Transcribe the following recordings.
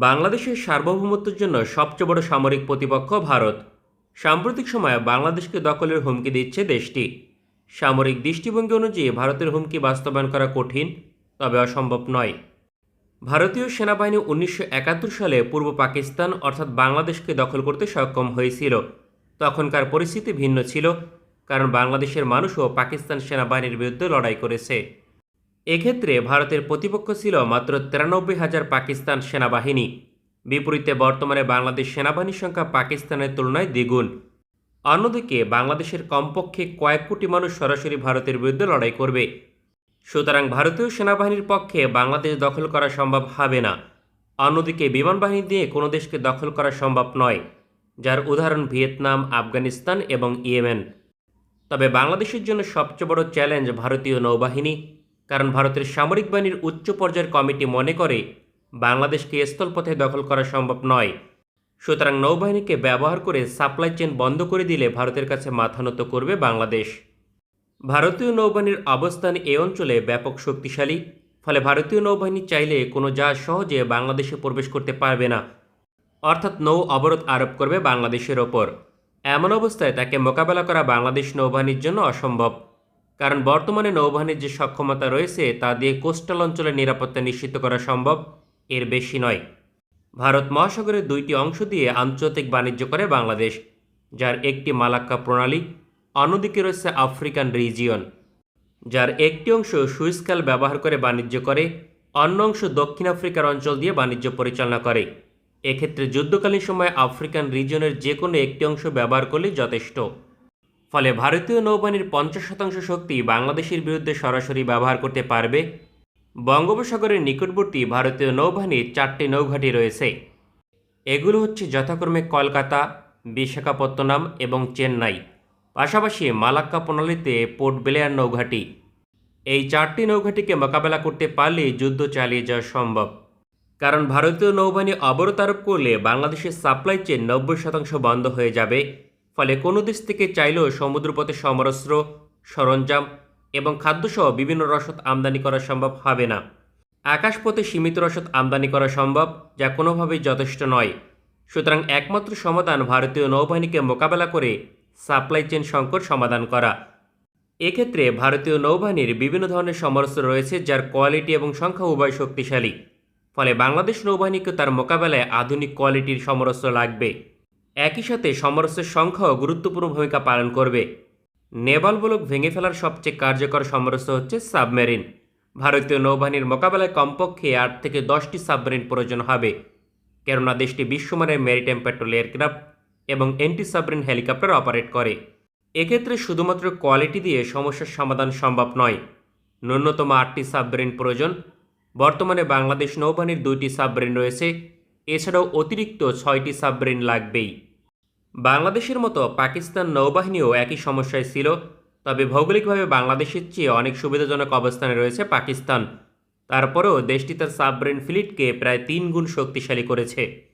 বাংলাদেশের সার্বভৌমত্বের জন্য সবচেয়ে বড় সামরিক প্রতিপক্ষ ভারত। সাম্প্রতিক সময়ে বাংলাদেশকে দখলের হুমকি দিচ্ছে দেশটি। সামরিক দৃষ্টিভঙ্গি অনুযায়ী ভারতের হুমকি বাস্তবায়ন করা কঠিন, তবে অসম্ভব নয়। ভারতীয় সেনাবাহিনী উনিশশো একাত্তর সালে পূর্ব পাকিস্তান অর্থাৎ বাংলাদেশকে দখল করতে সক্ষম হয়েছিল। তখনকার পরিস্থিতি ভিন্ন ছিল, কারণ বাংলাদেশের মানুষও পাকিস্তান সেনাবাহিনীর বিরুদ্ধে লড়াই করেছে। এক্ষেত্রে ভারতের প্রতিপক্ষ ছিল মাত্র তিরানব্বই হাজার পাকিস্তান সেনাবাহিনী। বিপরীতে বর্তমানে বাংলাদেশ সেনাবাহিনীর সংখ্যা পাকিস্তানের তুলনায় দ্বিগুণ। অন্যদিকে বাংলাদেশের কমপক্ষে কয়েক কোটি মানুষ সরাসরি ভারতের বিরুদ্ধে লড়াই করবে। সুতরাং ভারতীয় সেনাবাহিনীর পক্ষে বাংলাদেশ দখল করা সম্ভব হবে না। অন্যদিকে বিমান বাহিনী দিয়ে কোনো দেশকে দখল করা সম্ভব নয়, যার উদাহরণ ভিয়েতনাম, আফগানিস্তান এবং ইয়েমেন। তবে বাংলাদেশের জন্য সবচেয়ে বড় চ্যালেঞ্জ ভারতীয় নৌবাহিনী। কারণ ভারতের সামরিক বাহিনীর উচ্চ পর্যায়ের কমিটি মনে করে বাংলাদেশকে স্থলপথে দখল করা সম্ভব নয়। সুতরাং নৌবাহিনীকে ব্যবহার করে সাপ্লাই চেন বন্ধ করে দিলে ভারতের কাছে মাথা নত করবে বাংলাদেশ। ভারতীয় নৌবাহিনীর অবস্থান এই অঞ্চলে ব্যাপক শক্তিশালী, ফলে ভারতীয় নৌবাহিনী চাইলে কোনো জাহাজ সহজে বাংলাদেশে প্রবেশ করতে পারবে না। অর্থাৎ নৌ অবরোধ আরোপ করবে বাংলাদেশের ওপর। এমন অবস্থায় তাকে মোকাবেলা করা বাংলাদেশ নৌবাহিনীর জন্য অসম্ভব। কারণ বর্তমানে নৌবাহিনীর যে সক্ষমতা রয়েছে, তা দিয়ে কোস্টাল অঞ্চলের নিরাপত্তা নিশ্চিত করা সম্ভব এর বেশি নয়। ভারত মহাসাগরের দুইটি অংশ দিয়ে আন্তর্জাতিক বাণিজ্য করে বাংলাদেশ, যার একটি মালাক্কা প্রণালী, অন্যদিকে রয়েছে আফ্রিকান রিজিয়ন। যার একটি অংশ সুইসকাল ব্যবহার করে বাণিজ্য করে, অন্য অংশ দক্ষিণ আফ্রিকার অঞ্চল দিয়ে বাণিজ্য পরিচালনা করে। এক্ষেত্রে যুদ্ধকালীন সময়ে আফ্রিকান রিজিয়নের যে কোনো একটি অংশ ব্যবহার করলেই যথেষ্ট। ফলে ভারতীয় নৌবাহিনীর পঞ্চাশ শতাংশ শক্তি বাংলাদেশের বিরুদ্ধে সরাসরি ব্যবহার করতে পারবে। বঙ্গোপসাগরের নিকটবর্তী ভারতীয় নৌবাহিনীর চারটি নৌঘাঁটি রয়েছে। এগুলো হচ্ছে যথাক্রমে কলকাতা, বিশাখাপত্তনম এবং চেন্নাই। পাশাপাশি মালাক্কা প্রণালীতে পোর্ট বেলেয়ার নৌঘাঁটি। এই চারটি নৌঘাটিকে মোকাবেলা করতে পারলেই যুদ্ধ চালিয়ে যাওয়া সম্ভব। কারণ ভারতীয় নৌবাহিনী অবরোধ আরোপ করলে বাংলাদেশের সাপ্লাই চেন নব্বই শতাংশ বন্ধ হয়ে যাবে। ফলে কোনো দেশ থেকে চাইলেও সমুদ্রপথে সমরস্ত্র, সরঞ্জাম এবং খাদ্যসহ বিভিন্ন রসদ আমদানি করা সম্ভব হবে না। আকাশপথে সীমিত রসদ আমদানি করা সম্ভব, যা কোনোভাবেই যথেষ্ট নয়। সুতরাং একমাত্র সমাধান ভারতীয় নৌবাহিনীকে মোকাবেলা করে সাপ্লাই চেন সংকট সমাধান করা। এক্ষেত্রে ভারতীয় নৌবাহিনীর বিভিন্ন ধরনের সমরস্ত্র রয়েছে, যার কোয়ালিটি এবং সংখ্যা উভয় শক্তিশালী। ফলে বাংলাদেশ নৌবাহিনীকে তার মোকাবেলায় আধুনিক কোয়ালিটির সমরস্ত্র লাগবে। একই সাথে সমরস্ত্রের সংখ্যাও গুরুত্বপূর্ণ ভূমিকা পালন করবে। নেভাল ব্লক ভেঙে ফেলার সবচেয়ে কার্যকর সমরস্ত্র হচ্ছে সাবমেরিন। ভারতীয় নৌবাহিনীর মোকাবেলায় কমপক্ষে আট থেকে দশটি সাবমেরিন প্রয়োজন হবে। কেননা দেশটি বিশ্বমানের মেরিটাইম পেট্রোল এয়ারক্রাফট এবং অ্যান্টি সাবমেরিন হেলিকপ্টার অপারেট করে। এক্ষেত্রে শুধুমাত্র কোয়ালিটি দিয়ে সমস্যার সমাধান সম্ভব নয়। ন্যূনতম আটটি সাবমেরিন প্রয়োজন। বর্তমানে বাংলাদেশ নৌবাহিনীর দুইটি সাবমেরিন রয়েছে। এছাড়াও অতিরিক্ত ছয়টি সাবমেরিন লাগবেই। বাংলাদেশের মতো পাকিস্তান নৌবাহিনীও একই সমস্যায় ছিল, তবে ভৌগোলিকভাবে বাংলাদেশের চেয়ে অনেক সুবিধাজনক অবস্থানে রয়েছে পাকিস্তান। তারপরেও দেশটি তার সাবমেরিন ফ্লিটকে প্রায় তিন গুণ শক্তিশালী করেছে।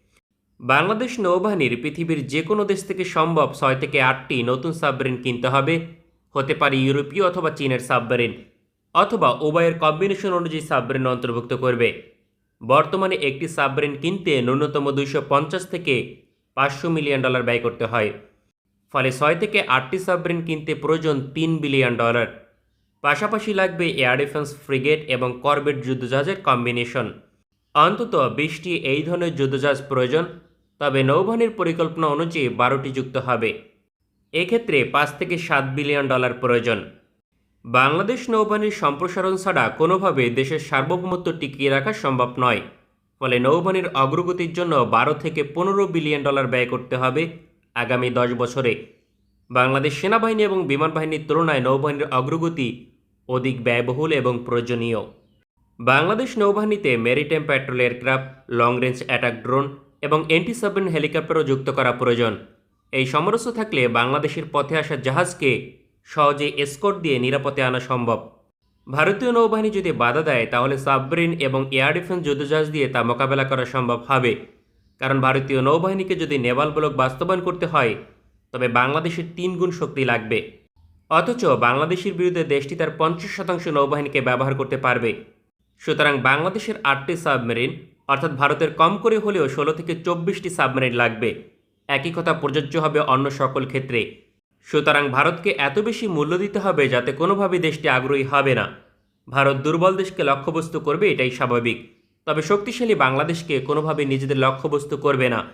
বাংলাদেশ নৌবাহিনীর পৃথিবীর যে কোনো দেশ থেকে সম্ভব ছয় থেকে আটটি নতুন সাবমেরিন কিনতে হবে, হতে পারে ইউরোপীয় অথবা চীনের সাবমেরিন, অথবা উভয়ের কম্বিনেশন অনুযায়ী সাবমেরিন অন্তর্ভুক্ত করবে। বর্তমানে একটি সাবমেরিন কিনতে ন্যূনতম দুইশো পঞ্চাশ থেকে পাঁচশো মিলিয়ন ডলার ব্যয় করতে হয়। ফলে ছয় থেকে আটটি সাবমেরিন কিনতে প্রয়োজন তিন বিলিয়ন ডলার। পাশাপাশি লাগবে এয়ার ডিফেন্স ফ্রিগেট এবং করবেট যুদ্ধজাহাজের কম্বিনেশন। অন্তত বিশটি এই ধরনের যুদ্ধজাহাজ প্রয়োজন, তবে নৌবাহিনীর পরিকল্পনা অনুযায়ী বারোটি যুক্ত হবে। এক্ষেত্রে পাঁচ থেকে সাত বিলিয়ন ডলার প্রয়োজন। বাংলাদেশ নৌবাহিনীর সম্প্রসারণ ছাড়া কোনোভাবে দেশের সার্বভৌমত্ব টিকিয়ে রাখা সম্ভব নয়। ফলে নৌবাহিনীর অগ্রগতির জন্য বারো থেকে পনেরো বিলিয়ন ডলার ব্যয় করতে হবে আগামী দশ বছরে। বাংলাদেশ সেনাবাহিনী এবং বিমান বাহিনীর তুলনায় নৌবাহিনীর অগ্রগতি অধিক ব্যয়বহুল এবং প্রয়োজনীয়। Bangladesh নৌবাহিনীতে maritime patrol aircraft, long range attack drone এবং অ্যান্টি সাবমেরিন হেলিকপ্টারও যুক্ত করা প্রয়োজন। এই সমরস্য থাকলে বাংলাদেশের পথে আসা জাহাজকে সহজে এসকর্ট দিয়ে নিরাপদে আনা সম্ভব। ভারতীয় নৌবাহিনী যদি বাধা দেয়, তাহলে সাবমেরিন এবং এয়ার ডিফেন্স যুদ্ধজাহাজ দিয়ে তা মোকাবেলা করা সম্ভব হবে। কারণ ভারতীয় নৌবাহিনীকে যদি নেভাল ব্লক বাস্তবায়ন করতে হয়, তবে বাংলাদেশের তিন গুণ শক্তি লাগবে। অথচ বাংলাদেশের বিরুদ্ধে দেশটি তার পঞ্চাশ শতাংশ নৌবাহিনীকে ব্যবহার করতে পারবে। সুতরাং বাংলাদেশের আটটি সাবমেরিন, অর্থাৎ ভারতের কম করে হলেও ষোলো থেকে চব্বিশটি সাবমেরিন লাগবে। একই কথা প্রযোজ্য হবে অন্য সকল ক্ষেত্রে। সুতরাং ভারতকে এত বেশি মূল্য দিতে হবে যাতে কোনোভাবেই দেশটি আগ্রহী হবে না। ভারত দুর্বল দেশকে লক্ষ্যবস্তু করবে, এটাই স্বাভাবিক। তবে শক্তিশালী বাংলাদেশকে কোনোভাবে নিজেদের লক্ষ্যবস্তু করবে না।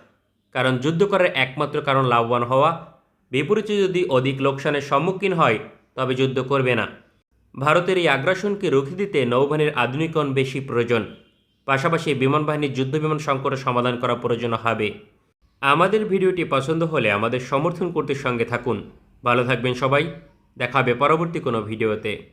কারণ যুদ্ধ করার একমাত্র কারণ লাভবান হওয়া। বিপরীতে যদি অধিক লোকসানের সম্মুখীন হয়, তবে যুদ্ধ করবে না। ভারতের এই আগ্রাসনকে রুখে দিতে নৌবাহিনীর আধুনিকরণ বেশি প্রয়োজন। পাশাপাশি বিমান বাহিনীর যুদ্ধ বিমান সংকটের সমাধান করা প্রয়োজন হবে। আমাদের ভিডিওটি পছন্দ হলে আমাদের সমর্থন করতে সঙ্গে থাকুন। ভালো থাকবেন সবাই। দেখাবে পরবর্তী কোনো ভিডিওতে।